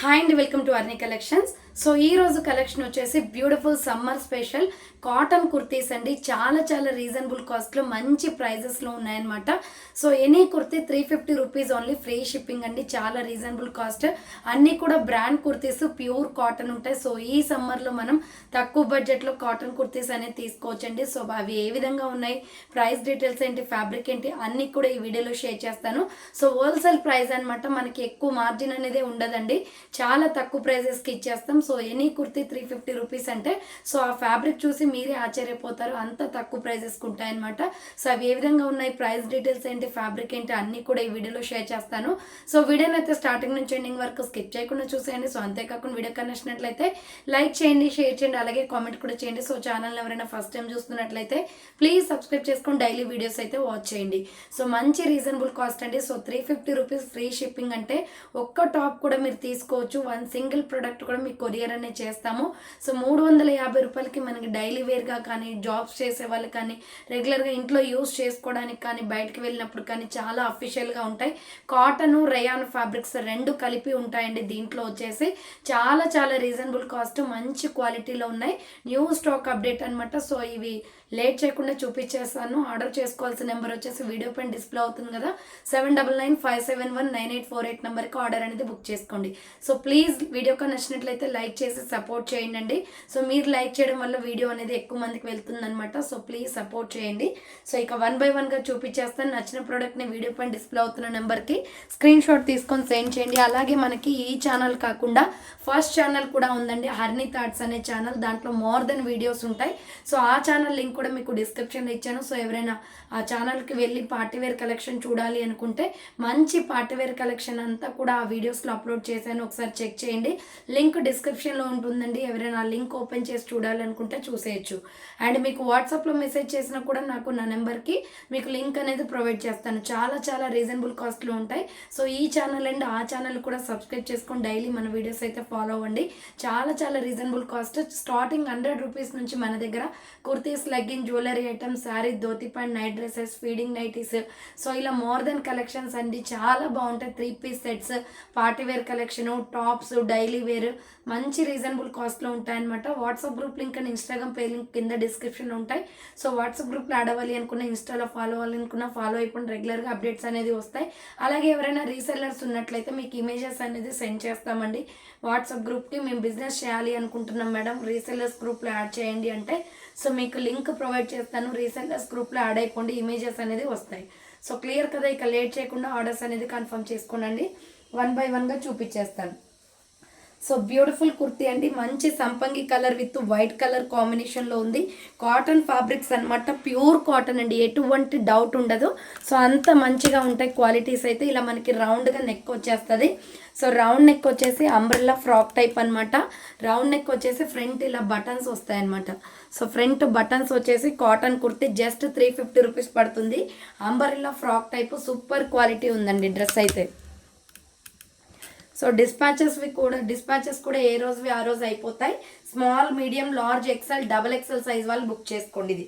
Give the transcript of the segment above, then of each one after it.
Hi and welcome to Arni collections so ఈ రోజు collection వచ్చేసి beautiful summer special cotton kurtis అండి. చాలా చాలా రీజనబుల్ కాస్ట్లో మంచి ప్రైజెస్లో ఉన్నాయన్నమాట. So any kurti three fifty rupees only free shipping అండి. చాలా రీజనబుల్ కాస్ట్ అన్నీ కూడా బ్రాండ్ కుర్తీస్ ప్యూర్ కాటన్ ఉంటాయి. సో ఈ సమ్మర్లో మనం తక్కువ బడ్జెట్లో కాటన్ కుర్తీస్ అనేది తీసుకోవచ్చండి. సో అవి ఏ విధంగా ఉన్నాయి? ప్రైస్ డీటెయిల్స్ ఏంటి? ఫ్యాబ్రిక్ ఏంటి? అన్నీ కూడా ఈ వీడియోలో షేర్ చేస్తాను. సో హోల్సేల్ ప్రైస్ అన్నమాట మనకి ఎక్కువ మార్జిన్ అనేది ఉండదండి. చాలా తక్కువ ప్రైజెస్కి ఇచ్చేస్తాం. So any kurti three fifty rupees అంటే సో ఆ ఫ్యాబ్రిక్ చూసి మీరే ఆశ్చర్యపోతారు. అంత తక్కువ ప్రైజెస్కి ఉంటాయన్నమాట. సో అవి ఏ విధంగా ఉన్నాయి? ప్రైస్ డీటెయిల్స్ ఏంటి? ఫ్యాబ్రిక్ ఏంటి? అన్నీ కూడా ఈ వీడియోలో షేర్ చేస్తాను. సో వీడియోని అయితే స్టార్టింగ్ నుంచి ఎండింగ్ వరకు స్కిప్ చేయకుండా చూసేయండి. సో అంతేకాకుండా వీడియో కనిచ్చినట్లయితే లైక్ చేయండి షేర్ చేయండి అలాగే కామెంట్ కూడా చేయండి. సో ఛానల్ ఎవరైనా ఫస్ట్ టైం చూస్తున్నట్లయితే ప్లీజ్ సబ్స్క్రైబ్ చేసుకొని డైలీ వీడియోస్ అయితే వాచ్ చేయండి. సో మంచి రీజనబుల్ కాస్ట్ అండి. So three fifty rupees free shipping అంటే ఒక్క టాప్ కూడా మీరు తీసుకోవచ్చు. వన్ సింగిల్ ప్రొడక్ట్ కూడా మీకు కొరియర్ అనేది చేస్తాము. సో మూడు వందల యాభై రూపాయలకి మనకి డైలీ వేర్గా కానీ జాబ్స్ చేసే వాళ్ళు కానీ రెగ్యులర్గా ఇంట్లో యూస్ చేసుకోవడానికి కానీ బయటకు వెళ్ళినప్పుడు కానీ చాలా అఫీషియల్గా ఉంటాయి. కాటన్ రయాన్ ఫ్యాబ్రిక్స్ రెండు కలిపి ఉంటాయండి దీంట్లో వచ్చేసి. చాలా చాలా రీజనబుల్ కాస్ట్ మంచి క్వాలిటీలో ఉన్నాయి. న్యూ స్టాక్ అప్డేట్ అనమాట సో ఇవి లేట్ చేయకుండా చూపించేస్తాను. ఆర్డర్ చేసుకోవాల్సిన నెంబర్ వచ్చేసి వీడియో పైన డిస్ప్లే అవుతుంది కదా. Seven double nine five seven one nine eight four eight నెంబర్కి ఆర్డర్ అనేది బుక్ చేసుకోండి. సో ప్లీజ్ వీడియో కానీ నచ్చినట్లయితే లైక్ చేసి సపోర్ట్ చేయండి. సో మీరు లైక్ చేయడం వల్ల వీడియో అనేది ఎక్కువ మందికి వెళ్తుందనమాట సో ప్లీజ్ సపోర్ట్ చేయండి. సో ఇక వన్ బై వన్గా చూపించేస్తాను. నచ్చిన ప్రోడక్ట్ని వీడియో పైన డిస్ప్లే అవుతున్న నెంబర్కి స్క్రీన్ షాట్ తీసుకొని సెండ్ చేయండి. అలాగే మనకి ఈ ఛానల్ కాకుండా ఫస్ట్ ఛానల్ కూడా ఉందండి. హర్నీ థాట్స్ అనే ఛానల్. దాంట్లో మోర్ దెన్ వీడియోస్ ఉంటాయి. సో ఆ ఛానల్ లింక్ కూడా మీకు డిస్క్రిప్షన్లో ఇచ్చాను. సో ఎవరైనా ఆ ఛానల్కి వెళ్ళి పార్టీవేర్ కలెక్షన్ చూడాలి అనుకుంటే మంచి పార్టీవేర్ కలెక్షన్ అంతా కూడా ఆ వీడియోస్లో అప్లోడ్ చేశాను. ఒకసారి చెక్ చేయండి. లింక్ డిస్క్రిప్షన్లో ఉంటుందండి. ఎవరైనా లింక్ ఓపెన్ చేసి చూడాలనుకుంటే చూసేయచ్చు. అండ్ మీకు వాట్సాప్లో మెసేజ్ చేసినా కూడా నాకు నా నెంబర్కి మీకు లింక్ అనేది ప్రొవైడ్ చేస్తాను. చాలా చాలా రీజనబుల్ కాస్ట్లో ఉంటాయి. సో ఈ ఛానల్ అండ్ ఆ ఛానల్ కూడా సబ్స్క్రైబ్ చేసుకొని డైలీ మన వీడియోస్ అయితే ఫాలో అవ్వండి. చాలా చాలా reasonable cost starting hundred rupees నుంచి మన దగ్గర kurtis like legging jewellery items sari dhoti pant night dresses feeding nighties so ఇలా మోర్ దెన్ కలెక్షన్స్ అండి. చాలా బాగుంటాయి. Three piece sets party wear collection tops daily wear మంచి రీజనబుల్ కాస్ట్లో ఉంటాయన్నమాట. WhatsApp group link and Instagram pay link కింద డిస్క్రిప్షన్లో ఉంటాయి. సో వాట్సాప్ గ్రూప్లో అడవాలి అనుకున్న ఇన్స్టాలో ఫాలో అవ్వాలనుకున్న ఫాలో అయిపోయిన రెగ్యులర్గా అప్డేట్స్ అనేది వస్తాయి. అలాగే ఎవరైనా రీసెల్లర్స్ ఉన్నట్లయితే మీకు ఇమేజెస్ అనేది సెండ్ చేస్తామండి. వాట్సాప్ గ్రూప్కి మేము బిజినెస్ చేయాలి అనుకుంటున్నాం మేడం రీసెల్లర్స్ గ్రూప్లో యాడ్ చేయండి అంటే సో మీకు లింక్ ప్రొవైడ్ చేస్తాను. రీసెంట్గా గ్రూప్లో యాడ్ అయిపోండి. ఇమేజెస్ అనేది వస్తాయి. సో క్లియర్ కదా? ఇక లేట్ చేయకుండా ఆర్డర్స్ అనేది కన్ఫర్మ్ చేసుకోనండి. వన్ బై వన్గా చూపించేస్తాను. సో బ్యూటిఫుల్ కుర్తీ అండి. మంచి సంపంగి కలర్ విత్ వైట్ కలర్ కాంబినేషన్లో ఉంది. కాటన్ ఫ్యాబ్రిక్స్ అనమాట ప్యూర్ కాటన్ అండి. ఎటువంటి డౌట్ ఉండదు. సో అంత మంచిగా ఉంటాయి క్వాలిటీస్ అయితే. ఇలా మనకి రౌండ్గా నెక్ వచ్చేస్తుంది. సో రౌండ్ నెక్ వచ్చేసి అంబ్రెల్లా ఫ్రాక్ టైప్ అనమాట రౌండ్ నెక్ వచ్చేసి ఫ్రంట్ ఇలా బటన్స్ వస్తాయి అనమాట సో ఫ్రంట్ బటన్స్ వచ్చేసి cotton kurti. Just three fifty rupees పడుతుంది. Umbrella frock type super quality ఉందండి డ్రెస్ అయితే. సో డిస్పాచెస్వి కూడా డిస్పాచెస్ కూడా ఏ రోజువి ఆ రోజు అయిపోతాయి. Small medium large XL double XL size వాళ్ళు బుక్ చేసుకోండి ఇది.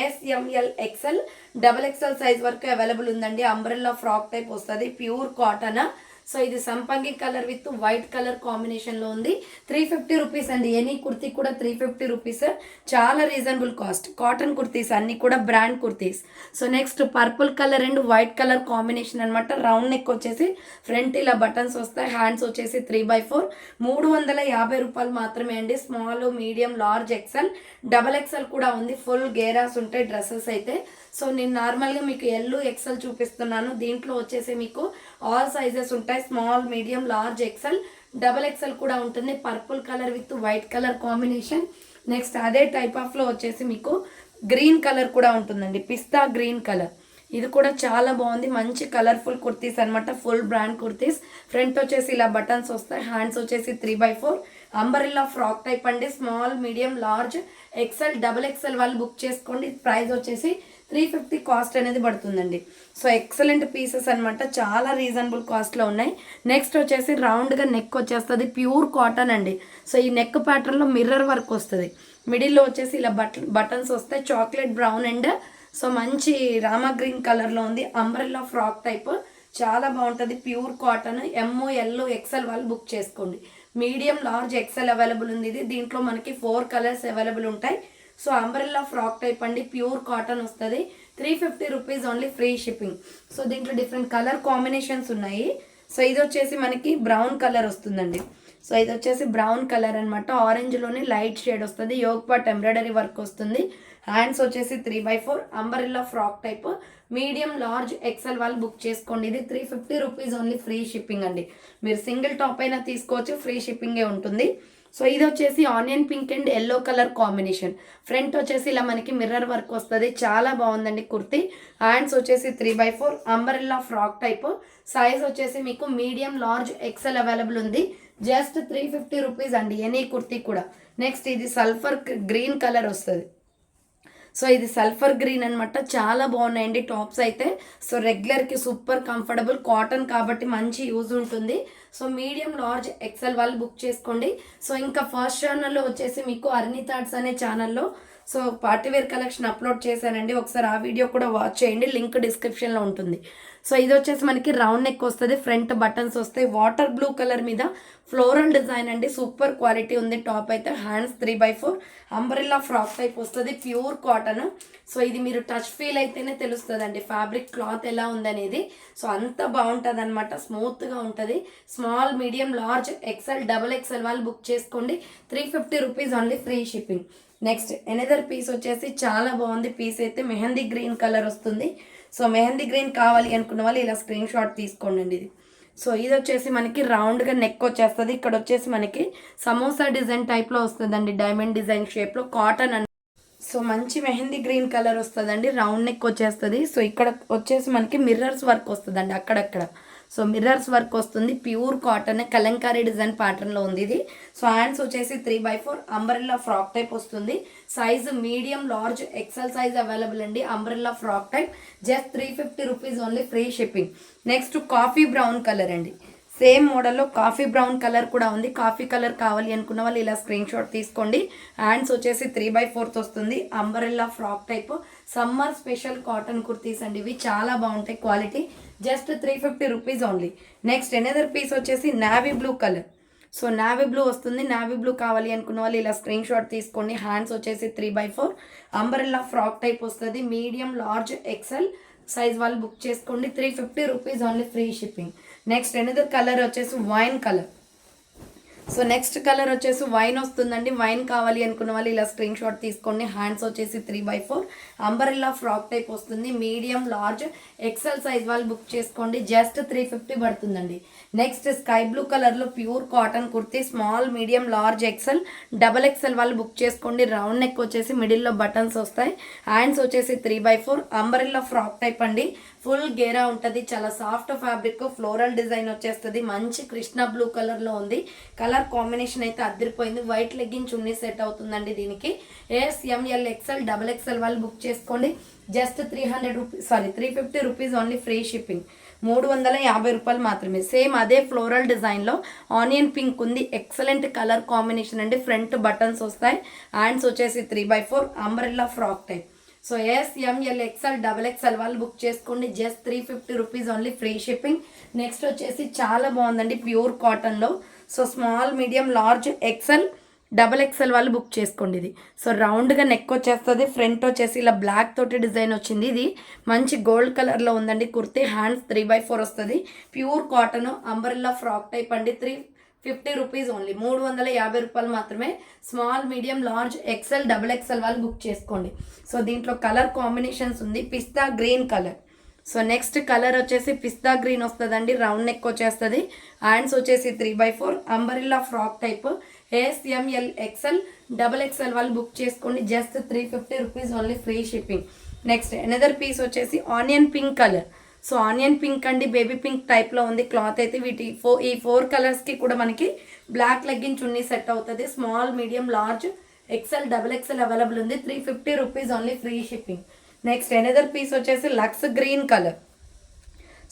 SML XL double XL size వరకు అవైలబుల్ ఉందండి. అంబ్రెల్లా ఫ్రాక్ టైప్ వస్తుంది. ప్యూర్ కాటన్ సో ఇది సంపంగి కలర్ విత్ వైట్ కలర్ కాంబినేషన్లో ఉంది. త్రీ ఫిఫ్టీ రూపీస్ అండి. ఎనీ కుర్తీ కూడా త్రీ ఫిఫ్టీ రూపీస్. చాలా రీజనబుల్ కాస్ట్. కాటన్ కుర్తీస్ అన్ని కూడా brand kurtis. So next purple colour and white colour combination అనమాట రౌండ్ నెక్ వచ్చేసి ఫ్రంట్ ఇలా బటన్స్ వస్తాయి. హ్యాండ్స్ వచ్చేసి త్రీ బై ఫోర్. మూడు వందల యాభై రూపాయలు మాత్రమే అండి. Small medium large XL double XL కూడా ఉంది. ఫుల్ గేరాస్ ఉంటాయి డ్రెస్సెస్ అయితే. సో నేను నార్మల్గా మీకు ఎల్లు ఎక్సెల్ చూపిస్తున్నాను. దీంట్లో వచ్చేసి మీకు ఆల్ సైజెస్ ఉంటాయి. Small medium large XL double XL కూడా ఉంటుంది. Purple colour with white colour combination next అదే టైప్ ఆఫ్లో వచ్చేసి మీకు గ్రీన్ కలర్ కూడా ఉంటుందండి. పిస్తా గ్రీన్ కలర్ ఇది కూడా చాలా బాగుంది. మంచి కలర్ఫుల్ కుర్తీస్ అనమాట ఫుల్ బ్రాండ్ కుర్తీస్. ఫ్రంట్ వచ్చేసి ఇలా బటన్స్ వస్తాయి. హ్యాండ్స్ వచ్చేసి three by four umbrella frock type అండి. Small medium large XL double XL వాళ్ళు బుక్ చేసుకోండి. ప్రైస్ వచ్చేసి త్రీ ఫిఫ్టీ కాస్ట్ అనేది పడుతుందండి. సో ఎక్సలెంట్ పీసెస్ అనమాట చాలా రీజనబుల్ కాస్ట్లో ఉన్నాయి. నెక్స్ట్ వచ్చేసి రౌండ్గా నెక్ వచ్చేస్తుంది. ప్యూర్ కాటన్ అండి. సో ఈ నెక్ ప్యాటర్న్లో మిర్రర్ వర్క్ వస్తుంది. మిడిల్లో వచ్చేసి ఇలా బట్ బటన్స్ వస్తాయి. చాక్లెట్ బ్రౌన్ అండ్ సో మంచి రామా గ్రీన్ కలర్లో ఉంది. Umbrella frock type. చాలా బాగుంటుంది. Pure cotton. MO yellow XL వాళ్ళు బుక్ చేసుకోండి. మీడియం లార్జ్ ఎక్సెల్ అవైలబుల్ ఉంది ఇది. దీంట్లో మనకి ఫోర్ కలర్స్ అవైలబుల్ ఉంటాయి. సో అంబ్రెల్లా ఫ్రాక్ టైప్ అండి ప్యూర్ కాటన్ వస్తుంది. Three fifty rupees only free shipping so దీంట్లో డిఫరెంట్ కలర్ కాంబినేషన్స్ ఉన్నాయి. సో ఇది వచ్చేసి మనకి బ్రౌన్ కలర్ వస్తుందండి. సో ఇది వచ్చేసి బ్రౌన్ కలర్ అనమాట ఆరెంజ్లోనే లైట్ షేడ్ వస్తుంది. యోగ్ పాట్ ఎంబ్రాయిడరీ వర్క్ వస్తుంది. హ్యాండ్స్ వచ్చేసి three by four umbrella frock type medium large XL వాళ్ళు బుక్ చేసుకోండి. ఇది three fifty rupees only free shipping అండి. మీరు సింగిల్ టాప్ అయినా తీసుకోవచ్చు. ఫ్రీ షిప్పింగే ఉంటుంది. సో ఇది వచ్చేసి onion pink and yellow colour combination. Front వచ్చేసి ఇలా మనకి మిర్రర్ వర్క్ వస్తుంది. చాలా బాగుందండి కుర్తి. హ్యాండ్స్ వచ్చేసి three by four umbrella frock type size వచ్చేసి మీకు మీడియం లార్జ్ ఎక్సెల్ అవైలబుల్ ఉంది. జస్ట్ త్రీ ఫిఫ్టీ రూపీస్ అండి. ఎనీ కుర్తీ కూడా. నెక్స్ట్ ఇది సల్ఫర్ గ్రీన్ కలర్ వస్తుంది. సో ఇది సల్ఫర్ గ్రీన్ అనమాట చాలా బాగున్నాయండి టాప్స్ అయితే. సో రెగ్యులర్కి సూపర్ కంఫర్టబుల్ కాటన్ కాబట్టి మంచి యూజ్ ఉంటుంది. సో మీడియం లార్జ్ ఎక్సెల్ వాళ్ళు బుక్ చేసుకోండి. సో ఇంకా ఫస్ట్ ఛానల్లో వచ్చేసి మీకు అర్నీ థాట్స్ అనే ఛానల్లో సో పార్టీవేర్ కలెక్షన్ అప్లోడ్ చేశానండి. ఒకసారి ఆ వీడియో కూడా వాచ్ చేయండి. లింక్ డిస్క్రిప్షన్లో ఉంటుంది. సో ఇది వచ్చేసి మనకి రౌండ్ నెక్ వస్తుంది. ఫ్రంట్ బటన్స్ వస్తాయి. వాటర్ బ్లూ కలర్ మీద ఫ్లోరల్ డిజైన్ అండి. సూపర్ క్వాలిటీ ఉంది. టాప్ అయితే hands three by four. Umbrella frock type వస్తుంది. Pure cotton. సో ఇది మీరు టచ్ ఫీల్ అయితేనే తెలుస్తుంది అండి ఫ్యాబ్రిక్ క్లాత్ ఎలా ఉందనేది. సో అంత బాగుంటుంది అనమాట స్మూత్గా ఉంటుంది. Small medium large XL double XL వాళ్ళు బుక్ చేసుకోండి. Three fifty rupees only free shipping. Next another piece వచ్చేసి చాలా బాగుంది. పీస్ అయితే మెహందీ గ్రీన్ కలర్ వస్తుంది. సో మెహందీ గ్రీన్ కావాలి అనుకున్న వాళ్ళు ఇలా స్క్రీన్ షాట్ తీసుకోండి ఇది. సో ఇది వచ్చేసి మనకి రౌండ్గా నెక్ వచ్చేస్తుంది. ఇక్కడ వచ్చేసి మనకి సమోసా డిజైన్ టైప్లో వస్తుందండి. డైమండ్ డిజైన్ షేప్లో కాటన్ అని. సో మంచి మెహందీ గ్రీన్ కలర్ వస్తుందండి. రౌండ్ నెక్ వచ్చేస్తుంది. సో ఇక్కడ వచ్చేసి మనకి మిర్రర్స్ వర్క్ వస్తుందండి అక్కడక్కడ. సో మిర్రర్స్ వర్క్ వస్తుంది. ప్యూర్ కాటన్ కలంకారీ డిజైన్ ప్యాటర్న్లో ఉంది ఇది. సో హ్యాండ్స్ వచ్చేసి three by four umbrella frock type వస్తుంది. Size medium large XL size available అండి. Umbrella frock type. Just three fifty rupees only free shipping. Next coffee brown colour అండి. Same మోడల్లో coffee brown colour కూడా ఉంది. Coffee colour కావాలి అనుకున్న వాళ్ళు ఇలా స్క్రీన్ షాట్ తీసుకోండి. హ్యాండ్స్ వచ్చేసి త్రీ బై ఫోర్త్ వస్తుంది. Umbrella frock type. Summer special cotton kurtis అండి. ఇవి చాలా బాగుంటాయి quality. Just three fifty rupees only. Next another piece వచ్చేసి navy blue colour so navy blue వస్తుంది. నావీ బ్లూ కావాలి అనుకున్న వాళ్ళు ఇలా స్క్రీన్ షాట్ తీసుకోండి. హ్యాండ్స్ వచ్చేసి three by four umbrella frock type వస్తుంది. మీడియం లార్జ్ ఎక్సెల్ సైజ్ వాళ్ళు బుక్ చేసుకోండి. Three fifty rupees only free shipping next another colour వచ్చేసి wine colour so next colour వచ్చేసి వైన్ వస్తుందండి. వైన్ కావాలి అనుకున్న వాళ్ళు ఇలా స్క్రీన్ షాట్ తీసుకోండి. హ్యాండ్స్ వచ్చేసి three by four. Umbrella frock type వస్తుంది. మీడియం లార్జ్ ఎక్సెల్ సైజ్ వాళ్ళు బుక్ చేసుకోండి. జస్ట్ త్రీ ఫిఫ్టీ పడుతుందండి. నెక్స్ట్ స్కై బ్లూ కలర్లో pure cotton kurti small medium large XL double XL వాళ్ళు బుక్ చేసుకోండి. రౌండ్ నెక్ వచ్చేసి మిడిల్లో బటన్స్ వస్తాయి. హ్యాండ్స్ వచ్చేసి three by four. Umbrella frock type అండి. ఫుల్ గేరా ఉంటుంది చాలా సాఫ్ట్ ఫ్యాబ్రిక్ ఫ్లోరల్ డిజైన్ వచ్చేస్తుంది మంచి కృష్ణ బ్లూ కలర్లో ఉంది. కలర్ కాంబినేషన్ అయితే అద్దరిపోయింది. వైట్ లెగ్గిన్ చున్నీ సెట్ అవుతుందండి దీనికి. S M L XL double XL వాళ్ళు బుక్ చేసుకోండి. Just three hundred rupees sorry three fifty rupees only free shipping. మూడు వందల యాభై రూపాయలు మాత్రమే. సేమ్ అదే ఫ్లోరల్ డిజైన్లో. ఆనియన్ పింక్ ఉంది. ఎక్సలెంట్ కలర్ కాంబినేషన్ అండి. ఫ్రంట్ బటన్స్ వస్తాయి. హ్యాండ్స్ వచ్చేసి three by four umbrella frock type. So S M L XL double XL వాళ్ళు బుక్ చేసుకోండి. Just three fifty rupees only free shipping next వచ్చేసి చాలా బాగుందండి ప్యూర్ కాటన్లో so small medium large XL double XL వాళ్ళు book చేసుకోండి ఇది. So రౌండ్గా నెక్ వచ్చేస్తుంది ఫ్రంట్ వచ్చేసి ఇలా బ్లాక్ తోటి డిజైన్ వచ్చింది ఇది. మంచి గోల్డ్ కలర్లో ఉందండి kurti hands three by four వస్తుంది. Pure cotton umbrella frock type అండి త్రీ ఫిఫ్టీ రూపీస్ ఓన్లీ. మూడు వందల యాభై రూపాయలు మాత్రమే small medium large XL double XL వాళ్ళు బుక్ చేసుకోండి. సో దీంట్లో కలర్ కాంబినేషన్స్ ఉంది. Pista green colour. So next colour వచ్చేసి పిస్తా గ్రీన్ వస్తుందండి. రౌండ్ నెక్ వచ్చేస్తుంది. హ్యాండ్స్ వచ్చేసి three by four. Umbrella frock type. S M L XL double XL వాళ్ళు book చేసుకోండి. Just three fifty rupees only free shipping. Next another piece వచ్చేసి onion pink colour. So onion pink అండి baby pink టైప్లో ఉంది. Cloth అయితే వీటి ఫో ఈ ఫోర్ కలర్స్కి కూడా మనకి బ్లాక్ లెగ్గిన్ చున్నీ సెట్ అవుతుంది. Small medium large XL double XL available ఉంది. Three fifty rupees only free shipping next another piece వచ్చేసి lux green colour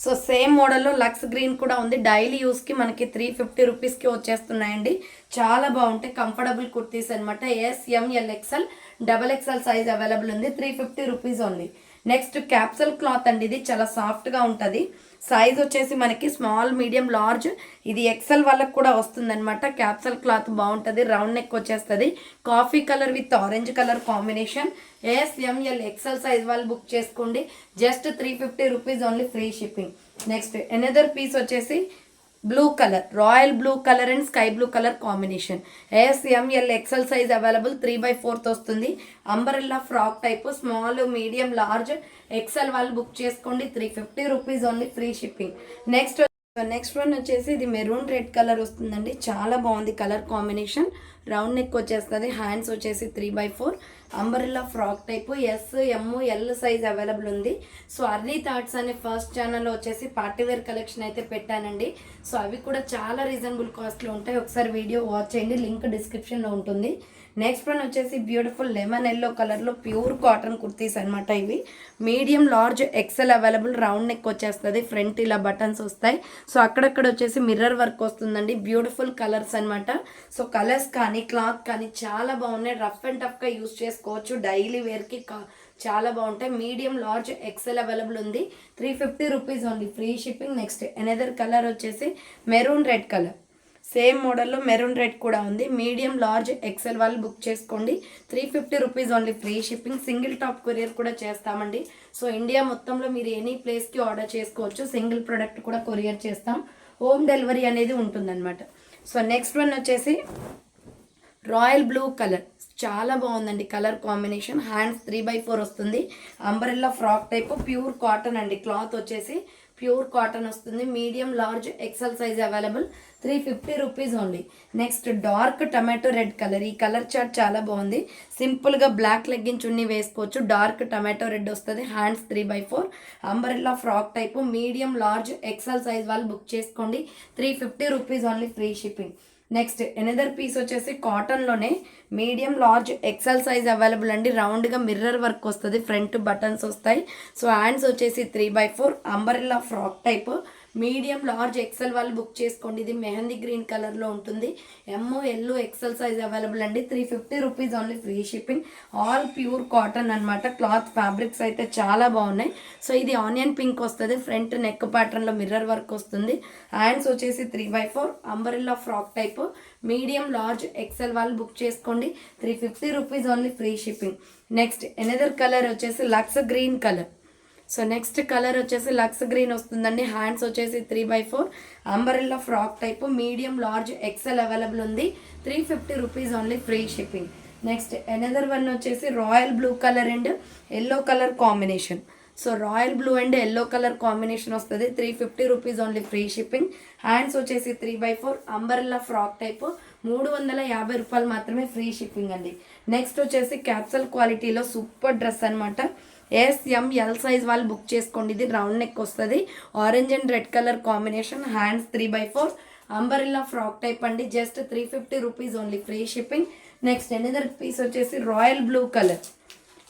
so same మోడల్లో లక్స్ గ్రీన్ కూడా ఉంది. డైలీ యూస్కి మనకి త్రీ ఫిఫ్టీ రూపీస్కి వచ్చేస్తున్నాయండి. చాలా బాగుంటాయి. కంఫర్టబుల్ కుర్తీస్ అనమాట S M L XL double XL size available ఉంది. Three fifty rupees only next capsule cloth అండి ఇది చాలా సాఫ్ట్గా ఉంటుంది. సైజ్ వచ్చేసి మనకి స్మాల్ మీడియం లార్జ్ ఇది ఎక్సెల్ వాళ్ళకి కూడా వస్తుందన్నమాట. క్యాప్సల్ క్లాత్ బాగుంటుంది రౌండ్ నెక్ వచ్చేస్తుంది. Coffee colour with orange colour combination S M L XL size వాళ్ళు బుక్ చేసుకోండి. Just three fifty rupees only free shipping next another piece వచ్చేసి blue colour royal blue colour and sky blue colour combination S M L XL size available three by fourth వస్తుంది. Umbrella frock type small medium large XL వాళ్ళు book చేసుకోండి. Three fifty rupees only free shipping next next one వచ్చేసి ఇది maroon red colour వస్తుందండి. చాలా బాగుంది colour combination round neck వచ్చేస్తుంది. Hands వచ్చేసి three by four umbrella frock type S M L size available ఉంది. సో అర్లీ థాట్స్ అనే first ఛానల్లో వచ్చేసి పార్టీ వేర్ కలెక్షన్ అయితే పెట్టానండి. సో అవి కూడా చాలా రీజనబుల్ కాస్ట్లో ఉంటాయి. ఒకసారి వీడియో వాచ్ చేయండి. లింక్ డిస్క్రిప్షన్లో ఉంటుంది. నెక్స్ట్ వన్ వచ్చేసి బ్యూటిఫుల్ లెమన్ ఎల్లో కలర్లో ప్యూర్ కాటన్ కుర్తీస్ అనమాట ఇవి. Medium large XL available round neck వచ్చేస్తుంది. ఫ్రంట్ ఇలా బటన్స్ వస్తాయి. సో అక్కడక్కడ వచ్చేసి మిర్రర్ వర్క్ వస్తుందండి. బ్యూటిఫుల్ కలర్స్ అనమాట సో కలర్స్ కానీ క్లాత్ కానీ చాలా బాగున్నాయి. రఫ్ అండ్ టఫ్గా యూస్ చేసుకోవచ్చు డైలీ వేర్కి చాలా బాగుంటాయి. మీడియం లార్జ్ ఎక్సెల్ అవైలబుల్ ఉంది. Three fifty rupees only. Free shipping next. Another colour వచ్చేసి మెరూన్ రెడ్ కలర్. సేమ్ మోడల్లో మెరూన్ రెడ్ కూడా ఉంది. మీడియం లార్జ్ ఎక్సెల్ వాళ్ళు బుక్ చేసుకోండి. Three fifty rupees only. Free shipping. Single top courier కూడా చేస్తామండి. So India మొత్తంలో మీరు ఎనీ ప్లేస్కి ఆర్డర్ చేసుకోవచ్చు. సింగిల్ ప్రొడక్ట్ కూడా కొరియర్ చేస్తాం. హోమ్ డెలివరీ అనేది ఉంటుందన్నమాట. సో నెక్స్ట్ వన్ వచ్చేసి రాయల్ బ్లూ కలర్. చాలా బాగుందండి colour combination. Hands three by four వస్తుంది. Umbrella frock type pure cotton అండి. క్లాత్ వచ్చేసి ప్యూర్ కాటన్ వస్తుంది. Medium large XL size available three fifty rupees only next dark tomato red colour ఈ colour chart చాలా బాగుంది. సింపుల్గా బ్లాక్ లెగ్గిన్ చున్నీ వేసుకోవచ్చు. Dark tomato red వస్తుంది. Hands three by four umbrella frock type medium large XL size వాళ్ళు book చేసుకోండి. Three fifty rupees only free shipping next another piece వచ్చేసి కాటన్లోనే medium large XL size available అండి. రౌండ్గా mirror work వస్తుంది. Front buttons వస్తాయి. So hands వచ్చేసి three by four umbrella frock type medium large XL వాళ్ళు book చేసుకోండి. ఇది మెహందీ గ్రీన్ కలర్లో ఉంటుంది. M O yellow XL size available అండి. Three fifty rupees only free shipping. All pure cotton అనమాట క్లాత్ ఫ్యాబ్రిక్స్ అయితే చాలా బాగున్నాయి. సో ఇది ఆనియన్ పింక్ వస్తుంది. ఫ్రంట్ నెక్ ప్యాటర్న్లో మిర్రర్ వర్క్ వస్తుంది. హ్యాండ్స్ వచ్చేసి three by four umbrella frock type medium large XL వాళ్ళు బుక్ చేసుకోండి. Three fifty rupees only free shipping. Next another colour వచ్చేసి lux green colour so next colour వచ్చేసి Lux green వస్తుందండి. Hands వచ్చేసి three by four umbrella frock type medium large XL available ఉంది. Three fifty rupees only free shipping next another one వచ్చేసి royal blue colour and yellow colour combination so royal blue and yellow colour combination వస్తుంది. Three fifty rupees only free shipping hands వచ్చేసి three by four umbrella frock type మూడు వందల యాభై రూపాయలు మాత్రమే free shipping అండి. Next వచ్చేసి క్యాప్సల్ క్వాలిటీలో సూపర్ డ్రెస్ అనమాట ఎస్ ఎల్ సైజ్ వాళ్ళు బుక్ చేసుకోండి. ఇది రౌండ్ నెక్ వస్తుంది. Orange and red colour combination hands three by four umbrella frock type అండి. Just three fifty rupees only free shipping next another piece వచ్చేసి royal blue colour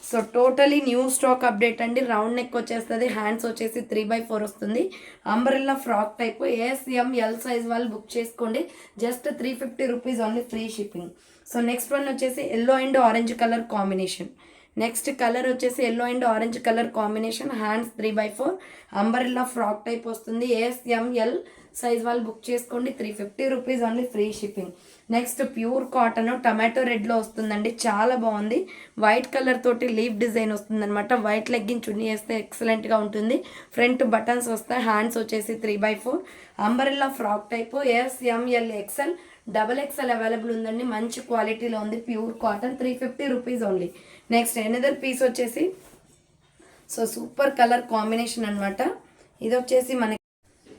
so totally new stock update అండి. Round neck వచ్చేస్తుంది. Hands వచ్చేసి three by four వస్తుంది. Umbrella frock type A S M L size వాళ్ళు book చేసుకోండి. Just three fifty rupees only free shipping so next one వచ్చేసి yellow and orange colour combination next colour వచ్చేసి yellow and orange colour combination hands three by four umbrella frock type వస్తుంది. A S M L size వాళ్ళు book చేసుకోండి. Three fifty rupees only free shipping next pure cotton tomato రెడ్లో వస్తుందండి. చాలా బాగుంది. White colour తోటి leaf design వస్తుంది అనమాట white legging chunni వేస్తే ఎక్సలెంట్గా ఉంటుంది. ఫ్రంట్ బటన్స్ వస్తాయి. హ్యాండ్స్ వచ్చేసి three by four umbrella frock type S M L XL double XL available ఉందండి. మంచి క్వాలిటీలో ఉంది. Pure cotton three fifty rupees only next another piece వచ్చేసి సో సూపర్ కలర్ కాంబినేషన్ అనమాట ఇది వచ్చేసి మనకి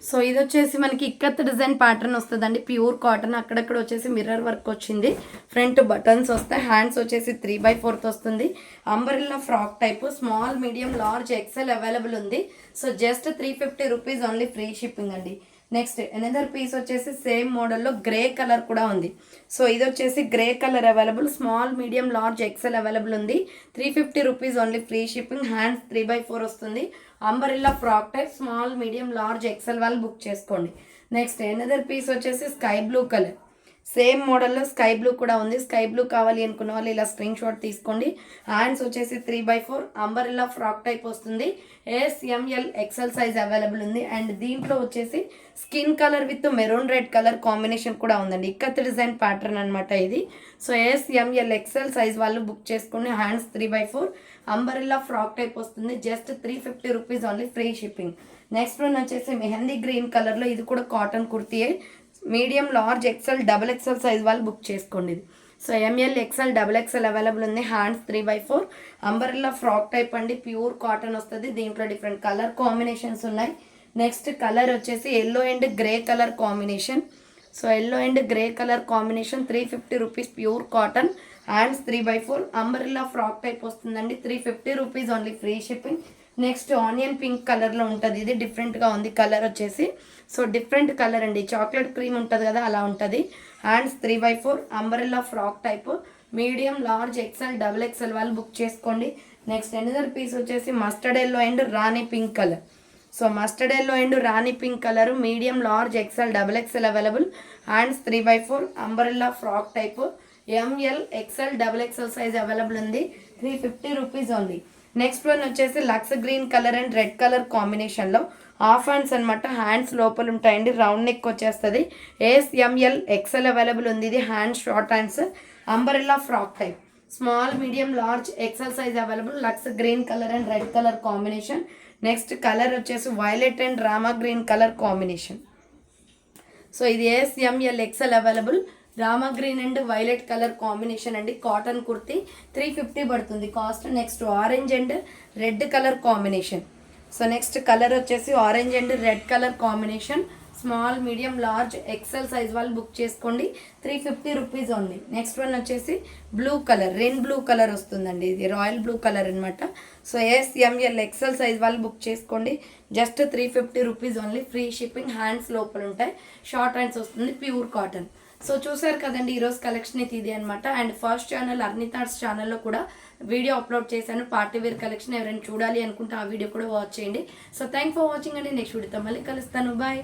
సో ఇది వచ్చేసి మనకి ఇక్కత్ డిజైన్ ప్యాటర్న్ వస్తుందండి. ప్యూర్ కాటన్ అక్కడక్కడ వచ్చేసి మిర్రర్ వర్క్ వచ్చింది. ఫ్రంట్ బటన్స్ వస్తాయి హ్యాండ్స్ వచ్చేసి త్రీ బై ఫోర్త్ వస్తుంది. Umbrella frock type small medium large XL available ఉంది. So just three fifty rupees only free shipping అండి. నెక్స్ట్ ఎనదర్ పీస్ వచ్చేసి సేమ్ మోడల్లో గ్రే కలర్ కూడా ఉంది. సో ఇది వచ్చేసి grey colour available small medium large XL available ఉంది. Three fifty rupees only free shipping hands three by four వస్తుంది. Umbrella frock type small medium large XL వాళ్ళు book చేసుకోండి. నెక్స్ట్ ఎనదర్ పీస్ వచ్చేసి sky blue colour. Same మోడల్లో sky blue కూడా ఉంది. Sky blue కావాలి అనుకున్న వాళ్ళు ఇలా స్క్రీన్ షాట్ తీసుకోండి. హ్యాండ్స్ వచ్చేసి three by four umbrella frock type వస్తుంది. S M L XL size available ఉంది. అండ్ దీంట్లో వచ్చేసి skin colour with maroon red colour combination కూడా ఉందండి. ఇక్కత్ డిజైన్ ప్యాటర్న్ అనమాట ఇది. So S M L XL size వాళ్ళు బుక్ చేసుకుని hands three by four umbrella frock type వస్తుంది. Just three fifty rupees only free shipping next one వచ్చేసి mehndi green కలర్లో ఇది కూడా cotton కుర్తీయే. Medium large XL double XL size వాళ్ళు book చేసుకోండి ఇది. So M L XL double XL available ఉంది hands three by four. Umbrella frock type అండి. Pure cotton వస్తుంది. దీంట్లో డిఫరెంట్ కలర్ కాంబినేషన్స్ ఉన్నాయి. నెక్స్ట్ కలర్ వచ్చేసి yellow and grey colour combination. So yellow and grey colour combination three fifty rupees pure cotton. Hands three by four. Umbrella frock type వస్తుందండి. Three fifty rupees only free shipping. Next onion pink కలర్లో ఉంటుంది. ఇది డిఫరెంట్గా ఉంది. Colour వచ్చేసి so different colour అండి. Chocolate cream ఉంటుంది కదా అలా ఉంటుంది. Hands three by four umbrella frock type medium large XL double XL వాళ్ళు బుక్ చేసుకోండి. నెక్స్ట్ ఎనదర్ పీస్ వచ్చేసి mustard yellow and rani pink colour so mustard yellow and rani pink colour medium large XL double XL available hands three by four umbrella frock type M L XL double XL size available ఉంది. Three fifty rupees only next one వచ్చేసి Lux green colour and red colour కాంబినేషన్లో half hands అనమాట hands లోపల ఉంటాయండి. Round neck వచ్చేస్తుంది. S M L XL available ఉంది. ఇది hands short hands umbrella frock type small medium large XL size available Lux green colour and red colour combination next colour వచ్చేసి violet and rama green colour combination so ఇది S M L XL available rama green and violet colour combination అండి. Cotton kurti three fifty పడుతుంది. Cost next orange and red colour combination. So next colour వచ్చేసి orange and red colour combination. Small medium large XL size వాళ్ళు book చేసుకోండి. Three fifty rupees only. Next one వచ్చేసి blue colour rain blue colour వస్తుందండి. ఇది royal blue colour అనమాట so S M L XL size వాళ్ళు book చేసుకోండి. Just three fifty rupees only. Free shipping hands లోపల ఉంటాయి. షార్ట్ హ్యాండ్స్ వస్తుంది. Pure cotton. So చూసారు కదండి ఈరోజు కలెక్షన్ అయితే ఇది అనమాట అండ్ ఫస్ట్ ఛానల్ అర్నితాడ్స్ ఛానల్లో కూడా వీడియో అప్లోడ్ చేశాను. పార్టీ వేర్ కలెక్షన్ ఎవరైనా చూడాలి అనుకుంటే ఆ వీడియో కూడా వాచ్ చేయండి. సో థ్యాంక్ ఫర్ వాచింగ్ అండి. నెక్స్ట్ వీడియోతో మళ్ళీ కలుస్తాను. బాయ్